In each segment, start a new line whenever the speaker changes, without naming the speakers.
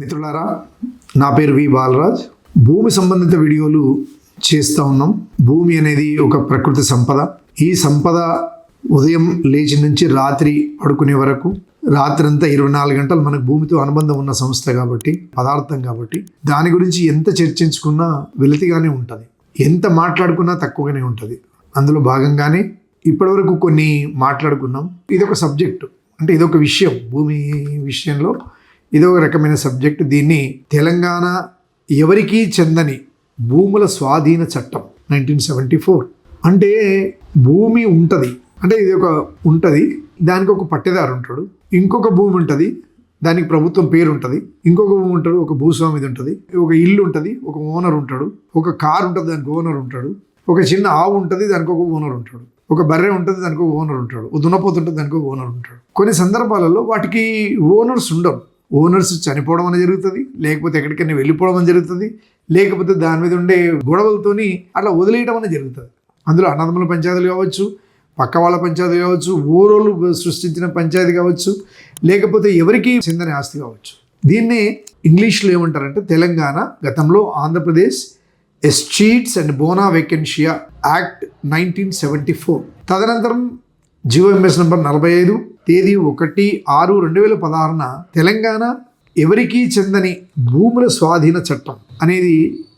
మిత్రులారా నా పేరు వి బాలరాజ్. భూమి సంబంధిత వీడియోలు చేస్తూ ఉన్నాం. భూమి అనేది ఒక ప్రకృతి సంపద. ఈ సంపద ఉదయం లేచి నుంచి రాత్రి పడుకునే వరకు రాత్రి అంతా ఇరవై నాలుగు గంటలు మనకు భూమితో అనుబంధం ఉన్న సంస్థ కాబట్టి పదార్థం కాబట్టి దాని గురించి ఎంత చర్చించుకున్నా వెలితిగానే ఉంటుంది. ఎంత మాట్లాడుకున్నా తక్కువగానే ఉంటుంది. అందులో భాగంగానే ఇప్పటివరకు కొన్ని మాట్లాడుకున్నాం. ఇది ఒక సబ్జెక్టు. అంటే ఇదొక విషయం. భూమి విషయంలో ఇది ఒక రకమైన సబ్జెక్ట్. దీన్ని తెలంగాణ ఎవరికీ చెందని భూముల స్వాధీన చట్టం నైన్టీన్ సెవెంటీ ఫోర్ అంటే భూమి ఉంటుంది. అంటే ఇది ఒక ఉంటుంది దానికి ఒక పట్టేదారు ఉంటాడు. ఇంకొక భూమి ఉంటుంది దానికి ప్రభుత్వం పేరు ఉంటుంది. ఇంకొక భూమి ఉంటాడు ఒక భూస్వామిది ఉంటుంది. ఒక ఇల్లు ఉంటుంది ఒక ఓనర్ ఉంటాడు. ఒక కారు ఉంటుంది దానికి ఓనర్ ఉంటాడు. ఒక చిన్న ఆవు ఉంటుంది దానికి ఒక ఓనర్ ఉంటాడు. ఒక బర్రె ఉంటుంది దానికి ఒక ఓనర్ ఉంటాడు. ఒక దున్నపోతు ఉంటుంది దానికి ఒక ఓనర్ ఉంటాడు. కొన్ని సందర్భాలలో వాటికి ఓనర్స్ ఉండవు ఓనర్స్ చనిపోవడం అనేది జరుగుతుంది లేకపోతే ఎక్కడికైనా వెళ్ళిపోవడం అని జరుగుతుంది లేకపోతే దాని మీద ఉండే గొడవలతోని అట్లా వదిలేయడం అనేది జరుగుతుంది. అందులో అన్నదమ్ముల పంచాయతీలు కావచ్చు పక్క వాళ్ళ పంచాయతీ కావచ్చు ఊరోళ్ళు సృష్టించిన పంచాయతీ కావచ్చు లేకపోతే ఎవరికి చెందని ఆస్తి కావచ్చు. దీన్ని ఇంగ్లీష్లో ఏమంటారంటే తెలంగాణ గతంలో Andhra Pradesh escheats and bona vacantia act nineteen seventy four. తదనంతరం జీవంఎస్ నెంబర్ నలభై ఐదు తేదీ ఒకటి ఆరు రెండు వేల పదహారున తెలంగాణ ఎవరికీ చెందని భూముల స్వాధీన చట్టం అనేది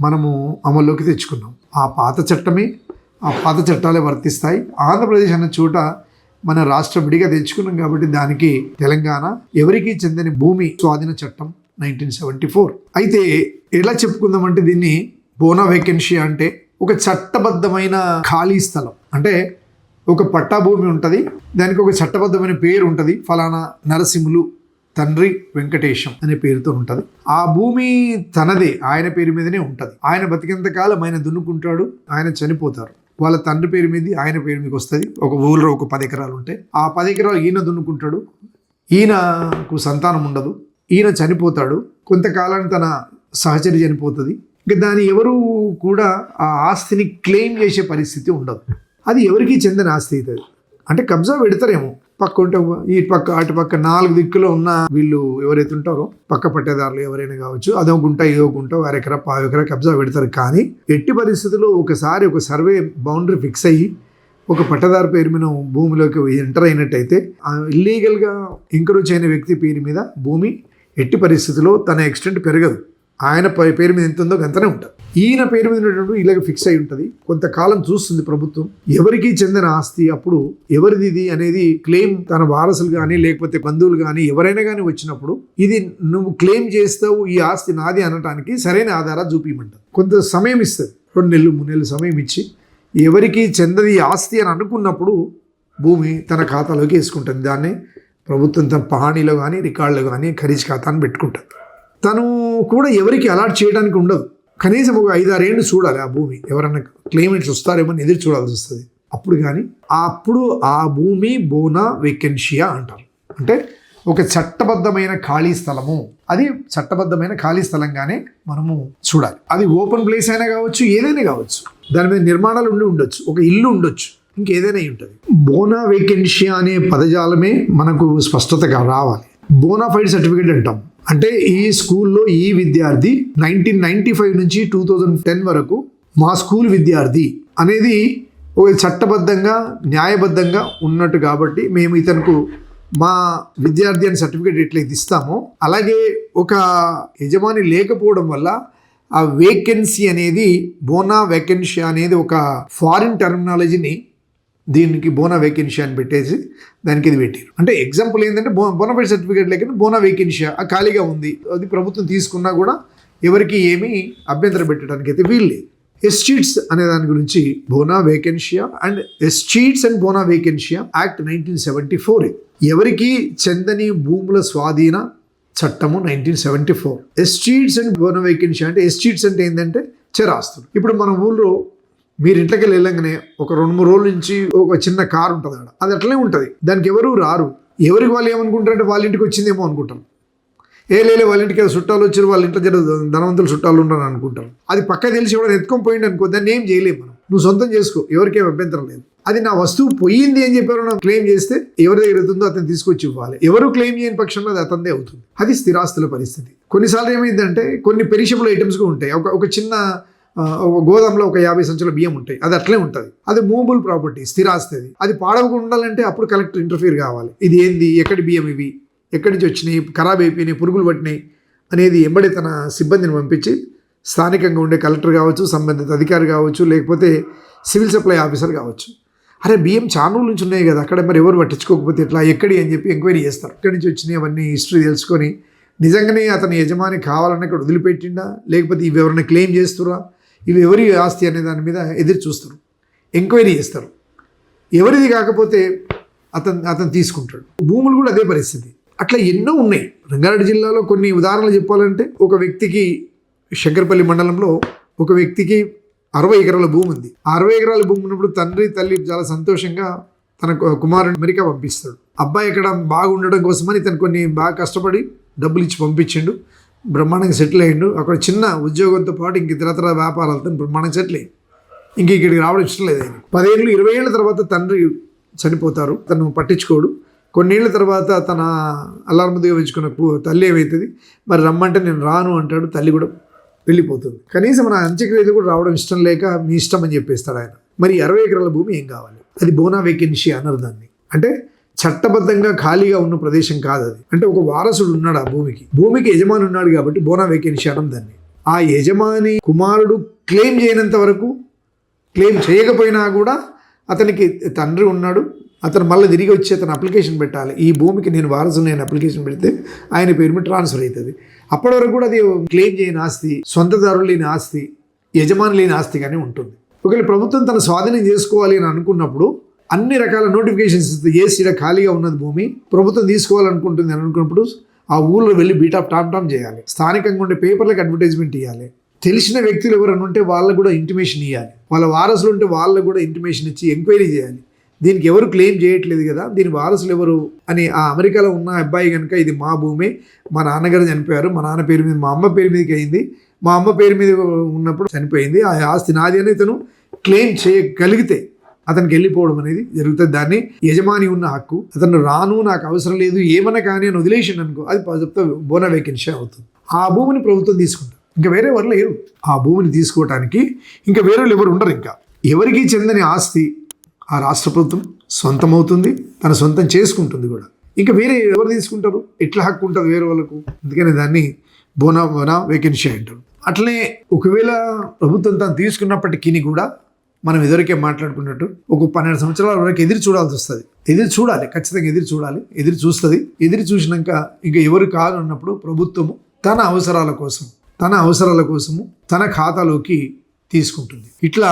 మనము అమల్లోకి తెచ్చుకున్నాం. ఆ పాత చట్టమే ఆ పాత చట్టాలే వర్తిస్తాయి. ఆంధ్రప్రదేశ్ అన్న చోట మన రాష్ట్రం విడిగా తెచ్చుకున్నాం కాబట్టి దానికి తెలంగాణ ఎవరికీ చెందని భూమి స్వాధీన చట్టం నైన్టీన్ సెవెంటీ ఫోర్. అయితే ఎలా చెప్పుకుందామంటే దీన్ని బోనా వేకెన్సీ అంటే ఒక చట్టబద్ధమైన ఖాళీ స్థలం. అంటే ఒక పట్టా భూమి ఉంటుంది. దానికి ఒక చట్టబద్ధమైన పేరు ఉంటుంది. ఫలానా నరసింహులు తండ్రి వెంకటేశం అనే పేరుతో ఉంటుంది. ఆ భూమి తనదే ఆయన పేరు మీదనే ఉంటుంది. ఆయన బతికేంత కాలం ఆయన దున్నుకుంటాడు ఆయన చనిపోతారు. వాళ్ళ తండ్రి పేరు మీద ఆయన పేరు మీకు వస్తుంది. ఒక ఊళ్ళో ఒక పది ఎకరాలు ఉంటాయి ఆ పది ఎకరాలు ఈయన దున్నుకుంటాడు. ఈయనకు సంతానం ఉండదు. ఈయన చనిపోతాడు. కొంతకాలానికి తన సహచరి చనిపోతుంది. ఇంకా దాని ఎవరు కూడా ఆ ఆస్తిని క్లెయిమ్ చేసే పరిస్థితి ఉండదు. అది ఎవరికి చెందిన ఆస్తి అవుతుంది అంటే కబ్జా పెడతారేమో. పక్క ఉంటే ఈ పక్క అటు పక్క నాలుగు దిక్కులో ఉన్న వీళ్ళు ఎవరైతే ఉంటారో పక్క పట్టేదారులు ఎవరైనా కావచ్చు అదో గుంట ఏదో గుంట అరెకరా పావు కబ్జా పెడతారు. కానీ ఎట్టి పరిస్థితుల్లో ఒకసారి ఒక సర్వే బౌండరీ ఫిక్స్ అయ్యి ఒక పట్టదారు పేరు మీద భూమిలోకి ఎంటర్ అయినట్టయితే ఇల్లీగల్గా ఎంకరేజ్ అయిన వ్యక్తి పేరు మీద భూమి ఎట్టి పరిస్థితుల్లో తన ఎక్స్టెంట్ పెరగదు. ఆయన పేరు మీద ఎంత ఉందో అంతనే ఉంటుంది. ఈయన పేరు మీద ఉన్నటువంటి ఇలాగ ఫిక్స్ అయి ఉంటుంది. కొంతకాలం చూస్తుంది ప్రభుత్వం. ఎవరికి చెందిన ఆస్తి అప్పుడు ఎవరిది ఇది అనేది క్లెయిమ్ తన వారసులు కానీ లేకపోతే బంధువులు కానీ ఎవరైనా కానీ వచ్చినప్పుడు ఇది నువ్వు క్లెయిమ్ చేస్తావు ఈ ఆస్తి నాది అనటానికి సరైన ఆధారాలు చూపించమంటారు కొంత సమయం ఇస్తుంది. రెండు నెలలు మూడు నెలలు సమయం ఇచ్చి ఎవరికి చెందది ఈ ఆస్తి అని అనుకున్నప్పుడు భూమి తన ఖాతాలోకి వేసుకుంటుంది. దాన్ని ప్రభుత్వం తన పహాణీలో కానీ రికార్డులో కానీ ఖరీజ్ ఖాతాను పెట్టుకుంటుంది. తను కూడా ఎవరికి అలాట్ చేయడానికి ఉండదు. కనీసం ఒక ఐదారేళ్ళు చూడాలి ఆ భూమి. ఎవరైనా క్లైమేట్స్ వస్తారేమో అని ఎదురు చూడాల్సి వస్తుంది. అప్పుడు కానీ అప్పుడు ఆ భూమి బోనా వేకెన్షియా అంటారు. అంటే ఒక చట్టబద్ధమైన ఖాళీ స్థలము. అది చట్టబద్ధమైన ఖాళీ స్థలంగానే మనము చూడాలి. అది ఓపెన్ ప్లేస్ అయినా కావచ్చు ఏదైనా కావచ్చు. దాని మీద నిర్మాణాలు ఉండి ఉండొచ్చు. ఒక ఇల్లు ఉండొచ్చు. ఇంకేదైనా ఉంటుంది. బోనా వేకెన్షియా అనే పదజాలమే మనకు స్పష్టతగా రావాలి. బోనాఫైడ్ సర్టిఫికేట్ అంటాం. అంటే ఈ స్కూల్లో ఈ విద్యార్థి నైన్టీన్ నైన్టీ ఫైవ్ నుంచి టూ థౌజండ్ టెన్ వరకు మా స్కూల్ విద్యార్థి అనేది ఒక చట్టబద్ధంగా న్యాయబద్ధంగా ఉన్నట్టు కాబట్టి మేము ఇతనుకు మా విద్యార్థి అని సర్టిఫికేట్ ఎట్లయితే ఇస్తామో అలాగే ఒక యజమాని లేకపోవడం వల్ల ఆ వేకెన్సీ అనేది బోనా వేకెన్సీ అనేది ఒక ఫారిన్ టెర్మినాలజీని దీనికి బోనా వేకెన్షియా అని పెట్టేసి దానికి ఇది పెట్టారు. అంటే ఎగ్జాంపుల్ ఏంటంటే బో బోనాఫైడ్ సర్టిఫికేట్ లేకపోతే బోనా వేకెన్షియా ఆ ఖాళీగా ఉంది అది ప్రభుత్వం తీసుకున్నా కూడా ఎవరికి ఏమీ అభ్యంతరం పెట్టడానికి అయితే వీల్లేదు ఎస్చీట్స్ అనే దాని గురించి bona vacantia and escheats and bona vacantia act nineteen seventy four ఎవరికి చెందని భూముల స్వాధీన చట్టము nineteen seventy four escheats and bona vacantia అంటే ఎస్చీట్స్ అంటే ఏంటంటే చెరాస్తులు. ఇప్పుడు మన ఊళ్ళో మీరు ఇంట్లోకి వెళ్ళగానే ఒక రెండు మూడు రోజుల నుంచి ఒక చిన్న కారు ఉంటుంది అక్కడ అది అట్లనే ఉంటుంది. దానికి ఎవరు రారు. ఎవరికి వాళ్ళు ఏమనుకుంటారంటే వాళ్ళ ఇంటికి వచ్చిందేమో అనుకుంటారు. ఏ లేలే వాళ్ళ ఇంటికి ఏదో చుట్టాలు వచ్చారు వాళ్ళ ఇంట్లో జర ధనవంతులు చుట్టాలు ఉండని అనుకుంటారు. అది పక్క తెలిసి కూడా ఎత్తుకొని పోయింది అనుకో దాన్ని ఏం చేయలేము మనం. నువ్వు సొంతం చేసుకో ఎవరికేం అభ్యంతరం లేదు. అది నా వస్తువు పోయింది అని చెప్పారు నాకు క్లెయిమ్ చేస్తే ఎవరి దగ్గర అవుతుందో అతను తీసుకొచ్చి ఇవ్వాలి. ఎవరు క్లెయిమ్ చేయని పక్షంలో అది అతనిదే అవుతుంది. అది స్థిరాస్తుల పరిస్థితి. కొన్నిసార్లు ఏమైందంటే కొన్ని పెరిషబుల్ ఐటమ్స్గా ఉంటాయి. ఒక ఒక చిన్న గోదాంలో ఒక యాభై సంచుల బియ్యం ఉంటాయి. అది అట్లే ఉంటుంది. అది మూవబుల్ ప్రాపర్టీ స్థిరాస్తి అది అది పాడవకుండా ఉండాలంటే అప్పుడు కలెక్టర్ ఇంటర్ఫీర్ కావాలి. ఇది ఏంది? ఎక్కడి బియ్యం ఇవి? ఎక్కడి నుంచి వచ్చినాయి? ఖరాబ్ అయిపోయినాయి? పురుగులు పట్టినాయి? అనేది ఎంబడి తన సిబ్బందిని పంపించి స్థానికంగా ఉండే కలెక్టర్ కావచ్చు సంబంధిత అధికారి కావచ్చు లేకపోతే సివిల్ సప్లై ఆఫీసర్ కావచ్చు. అరే బియ్యం చాలా రోజుల నుంచి ఉన్నాయి కదా. అక్కడ మరి ఎవరు పట్టించుకోకపోతే ఇట్లా ఎక్కడి అని చెప్పి ఎంక్వైరీ చేస్తారు. ఎక్కడి నుంచి వచ్చినాయి? అవన్నీ హిస్టరీ తెలుసుకొని నిజంగానే అతని యజమాని కావాలని ఇక్కడ వదిలిపెట్టిండా? లేకపోతే ఇవి ఎవరైనా క్లెయిమ్ చేస్తురా ఇవి ఎవరి ఆస్తి అనే దాని మీద ఎదురు చూస్తారు ఎంక్వైరీ చేస్తారు. ఎవరిది కాకపోతే అతను అతను తీసుకుంటాడు. భూములు కూడా అదే పరిస్థితి. అట్లా ఎన్నో ఉన్నాయి. రంగారెడ్డి జిల్లాలో కొన్ని ఉదాహరణలు చెప్పాలంటే ఒక వ్యక్తికి శంకరపల్లి మండలంలో ఒక వ్యక్తికి అరవై ఎకరాల భూమి ఉంది. ఆ అరవై ఎకరాల భూమి ఉన్నప్పుడు తండ్రి తల్లి చాలా సంతోషంగా తన కు- కుమారుని అమెరికా పంపిస్తాడు. అబ్బాయి ఇక్కడ బాగుండడం కోసమని తను కొన్ని బాగా కష్టపడి డబ్బులు ఇచ్చి పంపించిండు. బ్రహ్మాండంగా సెటిల్ అయ్యిండు. అక్కడ చిన్న ఉద్యోగంతో పాటు ఇంక ఇతరతర వ్యాపారాలతో బ్రహ్మాండంగా సెటిల్ అయ్యింది ఇంక ఇక్కడికి రావడం ఇష్టం లేదు ఆయన పదేళ్ళు ఇరవై ఏళ్ళ తర్వాత తండ్రి చనిపోతారు. తను పట్టించుకోడు. కొన్నేళ్ళ తర్వాత తన అల్లారముద్దుగా పెంచుకున్న తల్లి ఏమవుతుంది మరి రమ్మంటే నేను రాను అంటాడు. తల్లి కూడా వెళ్ళిపోతుంది. కనీసం మన అంత్యక్రియలు కూడా రావడం ఇష్టం లేక మీ ఇష్టం అని చెప్పేస్తాడు ఆయన. మరి అరవై ఎకరాల భూమి ఏం కావాలి? అది బోనా వేకెన్సీ అన్నారు దాన్ని. అంటే చట్టబద్ధంగా ఖాళీగా ఉన్న ప్రదేశం కాదు అది అంటే ఒక వారసుడు ఉన్నాడు ఆ భూమికి. భూమికి యజమాని ఉన్నాడు కాబట్టి బోనా వేకెన్సీ అనడం దాన్ని. ఆ యజమాని కుమారుడు క్లెయిమ్ చేయనంత వరకు క్లెయిమ్ చేయకపోయినా కూడా అతనికి తండ్రి ఉన్నాడు. అతను మళ్ళీ తిరిగి వచ్చి అతను అప్లికేషన్ పెట్టాలి. ఈ భూమికి నేను వారసు నేను అప్లికేషన్ పెడితే ఆయన పేరు మీద ట్రాన్స్ఫర్ అవుతుంది. అప్పటి వరకు కూడా అది క్లెయిమ్ చేయని ఆస్తి సొంతదారులు లేని ఆస్తి యజమాని లేని ఆస్తిగానే ఉంటుంది. ఒకవేళ ప్రభుత్వం తన స్వాధీనం చేసుకోవాలి అని అనుకున్నప్పుడు అన్ని రకాల నోటిఫికేషన్స్ ఇస్తుంది ఏ సీడ ఖాళీగా ఉన్నది భూమి ప్రభుత్వం తీసుకోవాలనుకుంటుంది అని అనుకున్నప్పుడు ఆ ఊళ్ళో వెళ్ళి బీటాప్ టామ్ టామ్ చేయాలి. స్థానికంగా ఉండే పేపర్లకు అడ్వర్టైజ్మెంట్ ఇవ్వాలి తెలిసిన వ్యక్తులు ఎవరైనా ఉంటే వాళ్ళకు కూడా ఇంటిమేషన్ ఇవ్వాలి వాళ్ళ వారసులు ఉంటే వాళ్ళకు కూడా ఇంటిమేషన్ ఇచ్చి ఎంక్వైరీ చేయాలి. దీనికి ఎవరు క్లెయిమ్ చేయట్లేదు కదా దీని వారసులు ఎవరు అని ఆ అమెరికాలో ఉన్న అబ్బాయి కనుక ఇది మా భూమి మా నాన్నగారు చనిపోయారు మా నాన్న పేరు మీద మా అమ్మ పేరు మీదకి అయింది. మా అమ్మ పేరు మీద ఉన్నప్పుడు చనిపోయింది. ఆ ఆస్తి నాది అని ఇతను క్లెయిమ్ చేయగలిగితే అతనికి వెళ్ళిపోవడం అనేది జరుగుతుంది. దాన్ని యజమాని ఉన్న హక్కు అతను రాను నాకు అవసరం లేదు ఏమన్నా కానీ అని వదిలేసిండు అనుకో అది ప్రభుత్వ బోనా వేకెన్సీ అవుతుంది. ఆ భూమిని ప్రభుత్వం తీసుకుంటుంది ఇంకా వేరే ఎవరు లేరు. ఆ భూమిని తీసుకోవటానికి ఇంకా వేరే వాళ్ళు ఎవరు ఉండరు ఇంకా. ఎవరికి చెందని ఆస్తి ఆ రాష్ట్ర ప్రభుత్వం సొంతమవుతుంది తన సొంతం చేసుకుంటుంది కూడా. ఇంకా వేరే ఎవరు తీసుకుంటారు? ఎట్లా హక్కు ఉంటుంది వేరే వాళ్ళకు? అందుకని దాన్ని బోనా బోనా వేకెన్సీ అంటారు. అట్లనే ఒకవేళ ప్రభుత్వం తను తీసుకున్నప్పటికీ కూడా మనం ఎదురికే మాట్లాడుకున్నట్టు ఒక పన్నెండు సంవత్సరాల వరకు ఎదురు చూడాల్సి వస్తుంది. ఎదురు చూడాలి ఖచ్చితంగా ఎదురు చూడాలి ఎదురు చూస్తుంది. ఎదురు చూసినాక ఇంకా ఎవరు కాదు అన్నప్పుడు ప్రభుత్వము తన అవసరాల కోసం తన అవసరాల కోసము తన ఖాతాలోకి తీసుకుంటుంది. ఇట్లా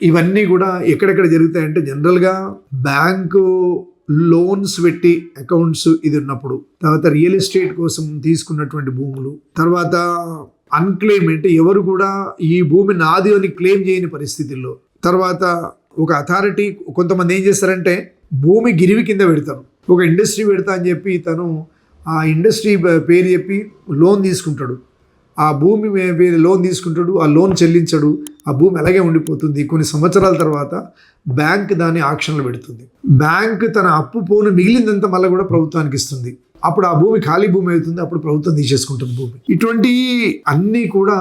ఇవన్నీ కూడా ఎక్కడెక్కడ జరుగుతాయంటే జనరల్గా బ్యాంకు లోన్స్ పెట్టి అకౌంట్స్ ఇది ఉన్నప్పుడు తర్వాత రియల్ ఎస్టేట్ కోసం తీసుకున్నటువంటి భూములు తర్వాత అన్క్లెయిమ్ అంటే ఎవరు కూడా ఈ భూమి నాది అని క్లెయిమ్ చేయని పరిస్థితుల్లో. తర్వాత ఒక అథారిటీ కొంతమంది ఏం చేస్తారంటే భూమి గిరివి కింద పెడతారు. ఒక ఇండస్ట్రీ పెడతా అని చెప్పి తను ఆ ఇండస్ట్రీ పేరు చెప్పి లోన్ తీసుకుంటాడు. ఆ భూమి మీద లోన్ తీసుకుంటాడు ఆ లోన్ చెల్లించడు ఆ భూమి అలాగే ఉండిపోతుంది. కొన్ని సంవత్సరాల తర్వాత బ్యాంక్ దాన్ని ఆక్షన్లు పెడుతుంది. బ్యాంక్ తన అప్పు పోను మిగిలిందంతా మళ్ళీ కూడా ప్రభుత్వానికి ఇస్తుంది. అప్పుడు ఆ భూమి ఖాళీ భూమి అవుతుంది అప్పుడు ప్రభుత్వం తీసేసుకుంటుంది భూమి. ఇటువంటి అన్నీ కూడా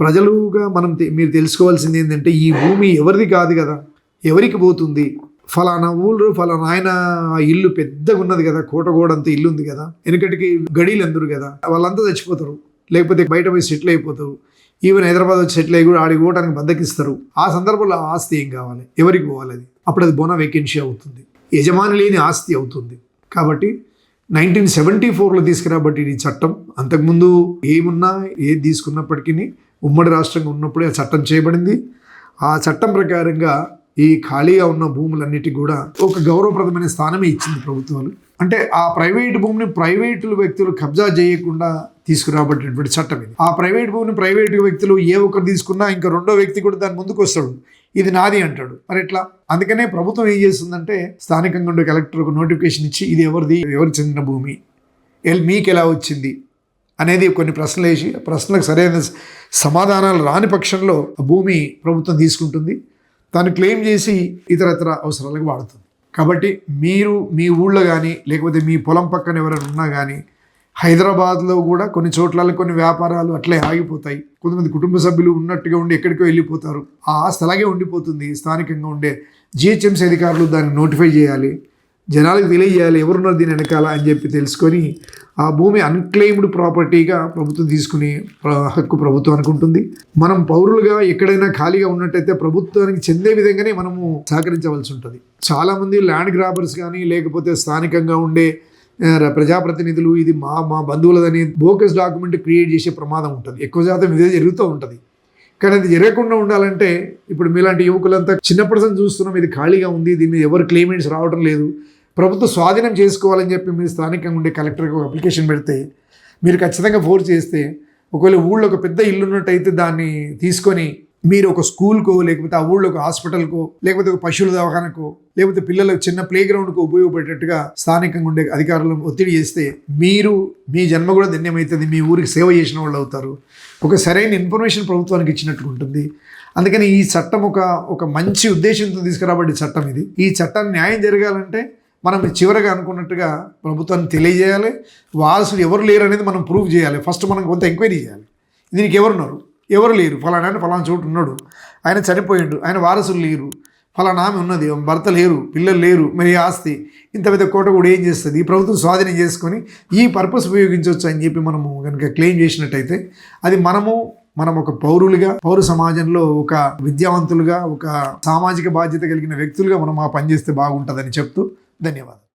ప్రజలుగా మనం మీరు తెలుసుకోవాల్సింది ఏంటంటే ఈ భూమి ఎవరిది కాదు కదా ఎవరికి పోతుంది? ఫలానా ఊళ్ళు ఫలానా ఆయన ఆ ఇల్లు పెద్దగా ఉన్నది కదా కోటగోడంత ఇల్లు ఉంది కదా వెనకటికి గడీలు అందరు కదా వాళ్ళంతా చచ్చిపోతారు. లేకపోతే బయట పోయి సెటిల్ అయిపోతారు. ఈవెన్ హైదరాబాద్ వచ్చి సెటిల్ అయ్యి కూడా ఆడికి పోవడానికి బద్దకిస్తారు ఆ సందర్భంలో ఆస్తి ఏం కావాలి? ఎవరికి పోవాలి అది? అప్పుడు అది బోనా వేకెన్సీ అవుతుంది. యజమాని లేని ఆస్తి అవుతుంది. కాబట్టి నైన్టీన్ సెవెంటీ ఫోర్లో తీసుకురాబట్టి ఈ చట్టం అంతకుముందు ఏమున్నా ఏది తీసుకున్నప్పటికీ ఉమ్మడి రాష్ట్రంగా ఉన్నప్పుడే ఆ చట్టం చేయబడింది. ఆ చట్టం ప్రకారంగా ఈ ఖాళీగా ఉన్న భూములన్నిటికీ కూడా ఒక గౌరవప్రదమైన స్థానమే ఇచ్చింది ప్రభుత్వాలు. అంటే ఆ ప్రైవేట్ భూమిని ప్రైవేటు వ్యక్తులు కబ్జా చేయకుండా తీసుకురాబట్టినటువంటి చట్టం ఇది. ఆ ప్రైవేట్ భూమిని ప్రైవేటు వ్యక్తులు ఏ ఒక్కరు తీసుకున్నా ఇంకా రెండో వ్యక్తి కూడా దాని ముందుకు వస్తాడు. ఇది నాది అంటాడు. మరి ఎట్లా? అందుకనే ప్రభుత్వం ఏం చేస్తుందంటే స్థానికంగా ఉండే కలెక్టర్కు నోటిఫికేషన్ ఇచ్చి ఇది ఎవరిది? ఎవరు చెందిన భూమి? ఎల్ మీకు ఎలా వచ్చింది? అనేది కొన్ని ప్రశ్నలు వేసి ఆ ప్రశ్నలకు సరైన సమాధానాలు రాని పక్షంలో ఆ భూమి ప్రభుత్వం తీసుకుంటుంది. తను క్లెయిమ్ చేసి ఇతరత్ర అవసరాలకు వాడుతుంది. కాబట్టి మీరు మీ ఊళ్ళో కానీ లేకపోతే మీ పొలం పక్కన ఎవరైనా ఉన్నా కానీ హైదరాబాద్లో కూడా కొన్ని చోట్ల కొన్ని వ్యాపారాలు అట్లే ఆగిపోతాయి. కొంతమంది కుటుంబ సభ్యులు ఉన్నట్టుగా ఉండి ఎక్కడికో వెళ్ళిపోతారు. ఆ ఆస్తి అలాగే ఉండిపోతుంది. స్థానికంగా ఉండే జిహెచ్ఎంసీ అధికారులు దాన్ని నోటిఫై చేయాలి. జనాలకు తెలియజేయాలి ఎవరున్నారు దీని వెనకాల అని చెప్పి తెలుసుకొని ఆ భూమి అన్క్లెయిమ్డ్ ప్రాపర్టీగా ప్రభుత్వం తీసుకుని హక్కు ప్రభుత్వం అనుకుంటుంది. మనం పౌరులుగా ఎక్కడైనా ఖాళీగా ఉన్నట్టయితే ప్రభుత్వానికి చెందే విధంగానే మనము సహకరించవలసి ఉంటుంది. చాలామంది ల్యాండ్ గ్రాబర్స్ కానీ లేకపోతే స్థానికంగా ఉండే ప్రజాప్రతినిధులు ఇది మా మా బంధువులదని బోకస్ డాక్యుమెంట్ క్రియేట్ చేసే ప్రమాదం ఉంటుంది. ఎక్కువ శాతం ఇదే జరుగుతూ ఉంటుంది. కానీ అది జరగకుండా ఉండాలంటే ఇప్పుడు మీలాంటి యువకులంతా చిన్నప్పటి నుంచి చూస్తున్నాం ఇది ఖాళీగా ఉంది దీని మీద ఎవరు క్లెయిమెంట్స్ రావడం లేదు. ప్రభుత్వం స్వాధీనం చేసుకోవాలని చెప్పి మీరు స్థానికంగా ఉండే కలెక్టర్కి ఒక అప్లికేషన్ పెడితే మీరు ఖచ్చితంగా ఫోర్స్ చేస్తే ఒకవేళ ఊళ్ళో ఒక పెద్ద ఇల్లు ఉన్నట్టయితే దాన్ని తీసుకొని మీరు ఒక స్కూల్కో లేకపోతే ఆ ఊళ్ళో ఒక హాస్పిటల్కో లేకపోతే ఒక పశువుల దవాఖానకో లేకపోతే పిల్లలకు చిన్న ప్లే గ్రౌండ్కు ఉపయోగపడేటట్టుగా స్థానికంగా ఉండే అధికారులను ఒత్తిడి చేస్తే మీరు మీ జన్మ కూడా ధన్యమవుతుంది మీ ఊరికి సేవ చేసిన వాళ్ళు అవుతారు. ఒక సరైన ఇన్ఫర్మేషన్ ప్రభుత్వానికి ఇచ్చినట్టు ఉంటుంది. అందుకని ఈ చట్టం ఒక ఒక మంచి ఉద్దేశంతో తీసుకురాబడి చట్టం ఇది. ఈ చట్టాన్ని న్యాయం జరగాలంటే మనం చివరగా అనుకున్నట్టుగా ప్రభుత్వాన్ని తెలియజేయాలి. వారసులు ఎవరు లేరు అనేది మనం ప్రూవ్ చేయాలి. ఫస్ట్ మనం కొంత ఎంక్వైరీ చేయాలి. దీనికి ఎవరున్నారు? ఎవరు లేరు? ఫలానా ఆయన ఫలానా చోటు ఉన్నాడు. ఆయన చనిపోయాడు. ఆయన వారసులు లేరు. ఫలానా ఆమె ఉన్నది. భర్త లేరు. పిల్లలు లేరు. మరి ఆస్తి. ఇంత పెద్ద కోట కూడా ఏం చేస్తుంది? ఈ ప్రభుత్వం స్వాధీనం చేసుకొని ఈ పర్పస్ ఉపయోగించవచ్చు అని చెప్పి మనము కనుక క్లెయిమ్ చేసినట్టయితే అది మనము మనం ఒక పౌరులుగా పౌర సమాజంలో ఒక విద్యావంతులుగా ఒక సామాజిక బాధ్యత కలిగిన వ్యక్తులుగా మనం ఆ పనిచేస్తే బాగుంటుందని చెప్తూ ధన్యవాదాలు.